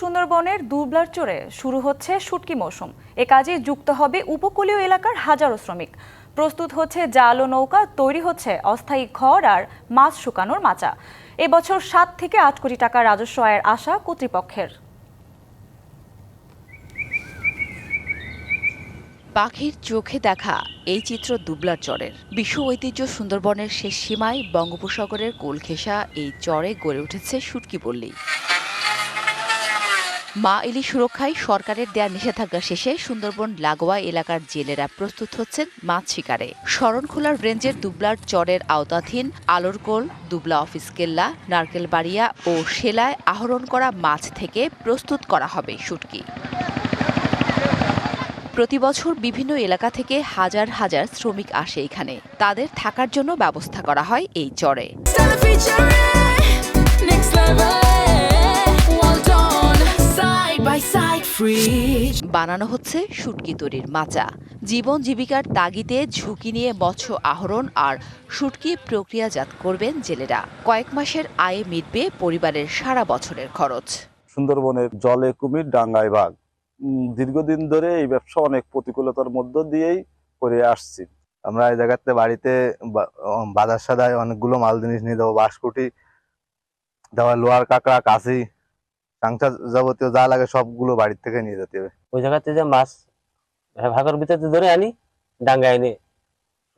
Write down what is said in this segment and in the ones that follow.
সুন্দরবনের দুবলার চরে শুরু হচ্ছে শুটকি মৌসুম। এ কাজে যুক্ত হবে উপকূলীয় এলাকার হাজারো শ্রমিক। প্রস্তুত হচ্ছে জাল ও নৌকা, তৈরি হচ্ছে অস্থায়ী ঘর আর মাছ শুকানোর মাচা। এবছর সাত থেকে আট কোটি টাকা রাজস্ব আয়ের আশা কর্তৃপক্ষের। পাখির চোখে দেখা এই চিত্র দুবলার চরের। বিশ্ব ঐতিহ্য সুন্দরবনের শেষ সীমায় বঙ্গোপসাগরের কোল ঘেঁষা এই চরে গড়ে উঠেছে শুটকি পল্লী। মা ইলি সুরক্ষায় সরকারের দেয়া নিষেধাজ্ঞা শেষে সুন্দরবন লাগোয়া এলাকার জেলেরা প্রস্তুত হচ্ছেন মাছ শিকারে। শরণখোলার রেঞ্জের দুবলার চরের আওতাধীন আলোরকোল, দুবলা অফিস কেল্লা, নারকেলবাড়িয়া ও সেলায় আহরণ করা মাছ থেকে প্রস্তুত করা হবে শুটকি। প্রতি বছর বিভিন্ন এলাকা থেকে হাজার হাজার শ্রমিক আসে এখানে। তাদের থাকার জন্য ব্যবস্থা করা হয় এই চরে। বানানো হচ্ছে শুটকি তৈরির মাচা। জীবন জীবিকার তাগিদে ঝুঁকি নিয়ে মৎস্য আহরণ আর শুটকি প্রক্রিয়াজাত করবেন জেলেরা। কয়েক মাসের আয়ে মিটবে পরিবারের সারা বছরের খরচ। সুন্দরবনের জলে কুমির ডাঙ্গায় বাঘ। দীর্ঘদিন ধরে এই ব্যবসা অনেক প্রতিকূলতার মধ্য দিয়েই করে আসছি। আমরা এই জায়গাতে বাড়িতে বাজার সাদায় অনেকগুলো মাল জিনিস নিয়ে যাব বাঁশকুটি দেওয়া লোহার কাঁকড়া কাশি চাংচা যাবতীয় যা লাগে সবগুলো বাড়ির থেকে নিয়ে যেতে হবে। ওই জায়গাতে যে মাছ ভাগর ভিতরে ধরে আনি ডাঙ্গা এনে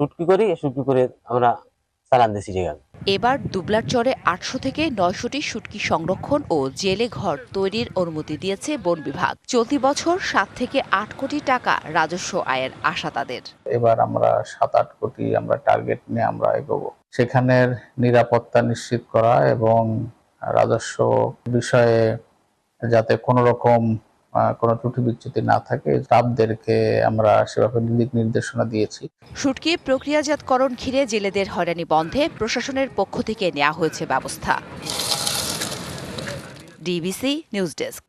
শুটকি করি শুটকি করে আমরা চালান দিছি এবার দুবলার চরে আটশো থেকে নয়শোটি শুটকি সংরক্ষণ ও জেলে ঘর তৈরির অনুমতি দিয়েছে বন বিভাগ। চলতি বছর সাত থেকে আট কোটি টাকা রাজস্ব আয়ের আশা তাদের। এবার আমরা সাত আট কোটি আমরা টার্গেট নিয়ে আমরা এগোবো। সেখানের নিরাপত্তা নিশ্চিত করা এবং রাজস্ব বিষয়ে যাতে কোনো রকম কোনো ত্রুটি বিচ্যুতি না থাকে স্টাফদেরকে আমরা সেভাবে দিক নির্দেশনা দিয়েছি। শুটকি প্রক্রিয়াজাতকরণ ঘিরে জেলেদের হয়রানি বন্ধে প্রশাসনের পক্ষ থেকে নেওয়া হয়েছে ব্যবস্থা। DBC news desk.